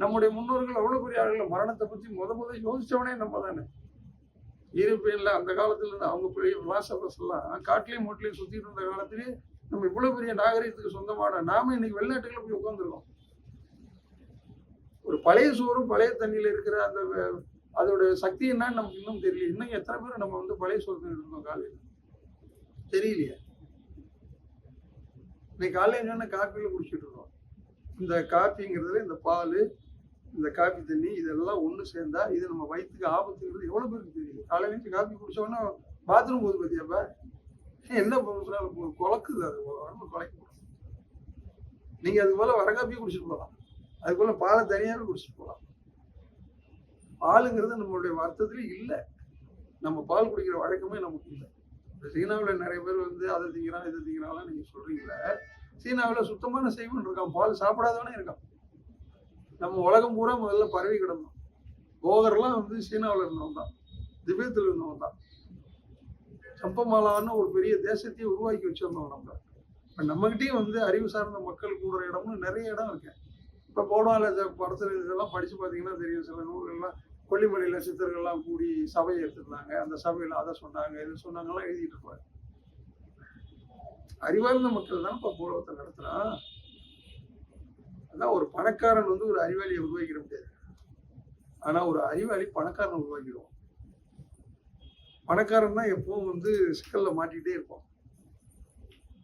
நம்முடைய முன்னோர்கள் அவ்வளவு பெரிய ஆளுகள். மரணத்தை பத்தி முத முத யோசிச்சவனே நம்ம தானே ஈரோப்பியன்ல அந்த காலத்துல இருந்து அவங்க பெரிய பிலாசபர்ஸ் எல்லாம் காட்டிலையும் மூட்டிலையும் சுத்திட்டு இருந்த காலத்திலேயே நம்ம இவ்வளவு பெரிய நாகரிகத்துக்கு சொந்தமான நாம இன்னைக்கு வெளிநாட்டுகளை போய் உட்காந்துருக்கோம் ஒரு பழைய சோறும் பழைய தண்ணியில இருக்கிற அந்த அதோட சக்தி என்னன்னு நமக்கு இன்னும் தெரியல. இன்னும் எத்தனை பேர் நம்ம வந்து பழைய சோறு இருந்தோம் காலையில்? தெரியலையே. இன்னைக்கு காலையில் என்னென்ன காப்பியில் குடிச்சிட்டு இருக்கோம் இந்த காப்பிங்கிறதுல இந்த பால் இந்த காபி தண்ணி இதெல்லாம் ஒண்ணு சேர்ந்தா இது நம்ம வயிற்றுக்கு ஆபத்துங்கிறது எவ்வளவு பேருக்கு தெரியுது காலை எழுந்து காஃபி குடிச்சோன்னா பாத்ரூம் போகுது பார்த்தியாப்பா என்ன பண்ணுறாலும் குழக்குது அது. உடம்பு குலைக்கும் நீங்க அது போல வர காப்பியும் குடிச்சிட்டு போகலாம். அது போல பாலை தனியாவே குடிச்சிட்டு போகலாம். பாலுங்கிறது நம்மளுடைய வருத்தத்துல இல்லை. நம்ம பால் குடிக்கிற வழக்கமே நமக்கு இல்லை. இந்த சீனாவில் நிறைய பேர் வந்து அதை திங்கிறான் இதை திங்கிறான்லாம் நீங்க சொல்கிறீங்களே சீனாவில் சுத்தமான செய்வன் இருக்கான். பால் சாப்பிடாதவனே இருக்கான். நம்ம உலகம் பூரா முதல்ல பரவி கிடந்தோம். கோகர்லாம் வந்து சீனாவில் இருந்தவன் தான். திபேத்தில் இருந்தவன் தான். சம்பமாலான்னு ஒரு பெரிய தேசத்தையே உருவாக்கி வச்சிருந்தோம் நம்ம. இப்போ நம்மகிட்டயும் வந்து அறிவு சார்ந்த மக்கள் கூடுற இடம்னு நிறைய இடம் இருக்கு. இப்போ போடுவாங்க படத்தில் இதெல்லாம் படித்து பார்த்தீங்கன்னா தெரியும். சில நூல்கள்லாம் கொல்லிமலையில் சித்தர்கள்லாம் கூடி சபையை எடுத்துருந்தாங்க. அந்த சபையில் அதை சொன்னாங்க இது சொன்னாங்கலாம் எழுதிட்டு இருப்பாங்க. அறிவார்ந்த மக்கள் தான் இப்போ பூலகத்தை நடத்துகிறான் ஆனால் ஒரு பணக்காரன் வந்து ஒரு அறிவாளியை உருவாக்கிட முடியாது. ஆனா ஒரு அறிவாளி பணக்காரனை உருவாக்கிடுவோம் பணக்காரன் தான் எப்பவும் வந்து சிக்கல்ல மாட்டிக்கிட்டே இருப்பான்.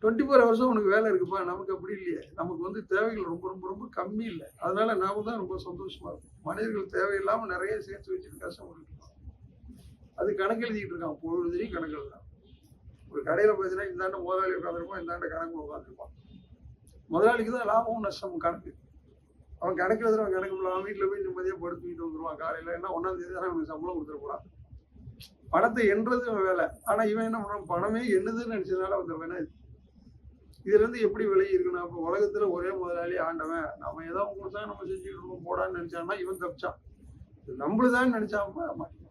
டுவெண்ட்டி ஃபோர் ஹவர்ஸும் உனக்கு வேலை இருக்குப்பா நமக்கு அப்படி இல்லையே. நமக்கு வந்து தேவைகள் ரொம்ப ரொம்ப ரொம்ப கம்மி இல்லை. அதனால நாம தான் ரொம்ப சந்தோஷமா இருக்கும் மனிதர்கள் தேவையில்லாம நிறைய சேர்த்து வச்சுட்டு கஷ்டப்பட்டு அது கணக்கு எழுதிட்டு இருக்கான். பொழுதுலையும் கணக்கு எழுதுறான் ஒரு கடையில் பார்த்தீங்கன்னா இந்தாண்ட முதலாளி உட்காந்துருப்பான் இந்தாண்ட கணக்கு உட்காந்துருப்பான் முதலாளிக்கு தான் லாபமும் நஷ்டமும் கணக்கு. அவன் கணக்கு அவன் கணக்கு முடியல அவன் வீட்டில் போய் நிம்மதியாக படுத்துக்கிட்டு வந்துருவான். காலையில் என்ன ஒன்றாம் தேதி தான் அவனுக்கு சம்பளம் கொடுத்துட போகிறான் பணத்தை எண்றது அவன் வேலை. ஆனால் இவன் என்ன பண்ணுறான் பணமே எண்ணுதுன்னு நினச்சதுனால வந்த வேணா இதுலேருந்து எப்படி விலகி இருக்கணும்? அப்போ உலகத்தில் ஒரே முதலாளி ஆண்டவன். நம்ம ஏதோ கொடுத்தா நம்ம செஞ்சுக்கிட்டு இருக்கோம். போடான்னு நினச்சான்னா இவன் தப்பிச்சான். நம்மளுதான் நினைச்சான். மாட்டேன்